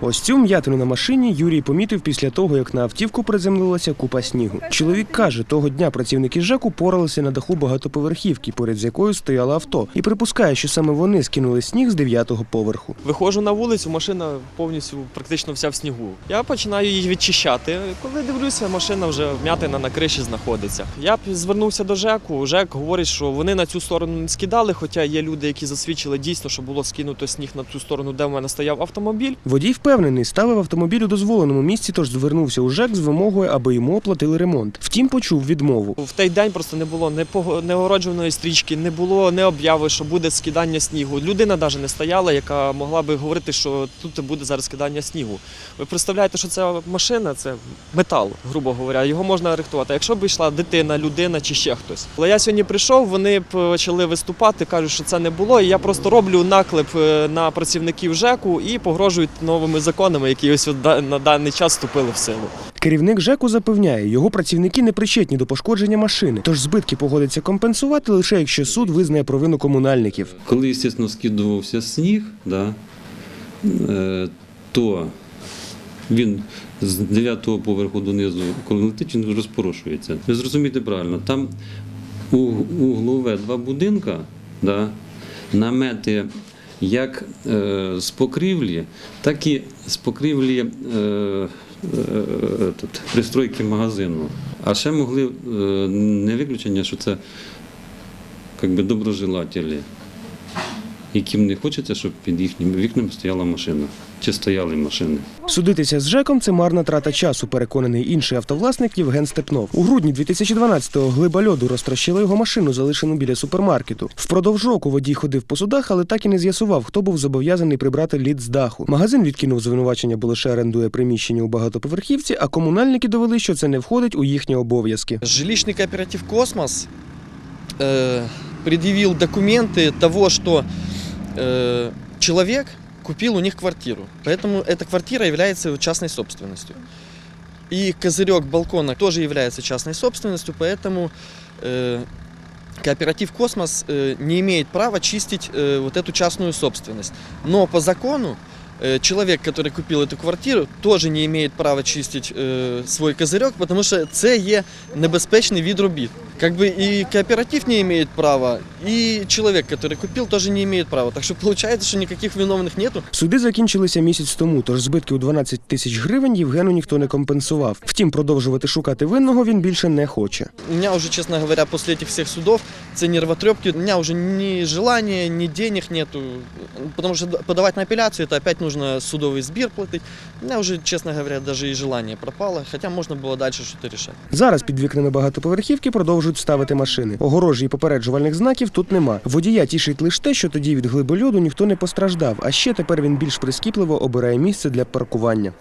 Ось цю м'ятину на машині Юрій помітив після того, як на автівку приземлилася купа снігу. Чоловік каже, того дня працівники ЖЕКу поралися на даху багатоповерхівки, поряд з якою стояло авто, і припускає, що саме вони скинули сніг з дев'ятого поверху. Виходжу на вулицю, машина повністю практично вся в снігу. Я починаю її відчищати. Коли дивлюся, машина вже вмятина на криші знаходиться. Я звернувся до ЖЕКу. ЖЕК говорить, що вони на цю сторону не скидали, хоча є люди, які засвідчили дійсно, що було скинуто сніг на ту сторону, де в мене стояв автомобіль. Водій впевнений, ставив автомобіль у дозволеному місці, тож звернувся у ЖЕК з вимогою, аби йому оплатили ремонт. Втім, почув відмову. В той день просто не було не пого- не стрічки, не було не обяви, що буде скидання снігу. Людина навіть не стояла, яка могла би говорити, що тут буде зараз скидання снігу. Ви представляєте, що це машина, це метал, грубо говоря. Його можна рихтувати. Якщо б йшла дитина, людина чи ще хтось. Але я сьогодні прийшов, вони почали виступати, кажуть, що це не було. І я просто роблю наклеп е, на працівників ЖЕКу і погрожують новими законами, які ось на даний час вступили в силу. Керівник ЖЕКу запевняє, його працівники не причетні до пошкодження машини, тож збитки погодиться компенсувати лише якщо суд визнає провину комунальників. Коли, звісно, скидувався сніг, да, е, то він з 9-го поверху донизу, коли летить, він розпорошується. Ви зрозумієте правильно, там у- углове два будинка, да, намети як е, з покрівлі, так і з покрівлі е, е, пристройки магазину. А ще могли не виключення, що це якби доброжелателі, яким не хочеться, щоб під їхніми вікнами стояла машина чи стояли машини. Судитися з ЖЕКом це марна трата часу, переконаний інший автовласник Євген Степнов. У грудні 2012-го глиба льоду розтрощила його машину, залишену біля супермаркету. Впродовж року водій ходив по судах, але так і не з'ясував, хто був зобов'язаний прибрати лід з даху. Магазин відкинув звинувачення, бо лише орендує приміщення у багатоповерхівці, а комунальники довели, що це не входить у їхні обов'язки. Жилищный кооператив «Космос» э, предъявил документы того, что э, человек купил у них квартиру. Поэтому эта квартира является частной собственностью. И козырек балкона тоже является частной собственностью, поэтому э, кооператив «Космос» э, не имеет права чистить э, вот эту частную собственность. Но по закону э, человек, который купил эту квартиру, тоже не имеет права чистить э, свой козырек, потому что це є небезпечний від робіт. Как бы и кооператив не имеет права, и человек, который купил, тоже не имеет права. Так что получается, что никаких виновных нету. Суди закінчилися місяць тому, тож збитки у 12 тисяч гривень Євгену ніхто не компенсував. Втім, продовжувати шукати винного він більше не хоче. У меня уже, честно говоря, после этих всех судов, це нервотрепки, у меня уже ни желания, ни денег нету. Потому что подавать на апелляцию, это опять нужно судовый сбир платить. У меня уже, честно говоря, даже и желание пропало, хотя можно было дальше что-то решать. Зараз під вікнами багатоповерхівки продовжують ставити машини. Огорожі і попереджувальних знаків тут нема. Водія тішить лише те, що тоді від глиби льоду ніхто не постраждав, а ще тепер він більш прискіпливо обирає місце для паркування.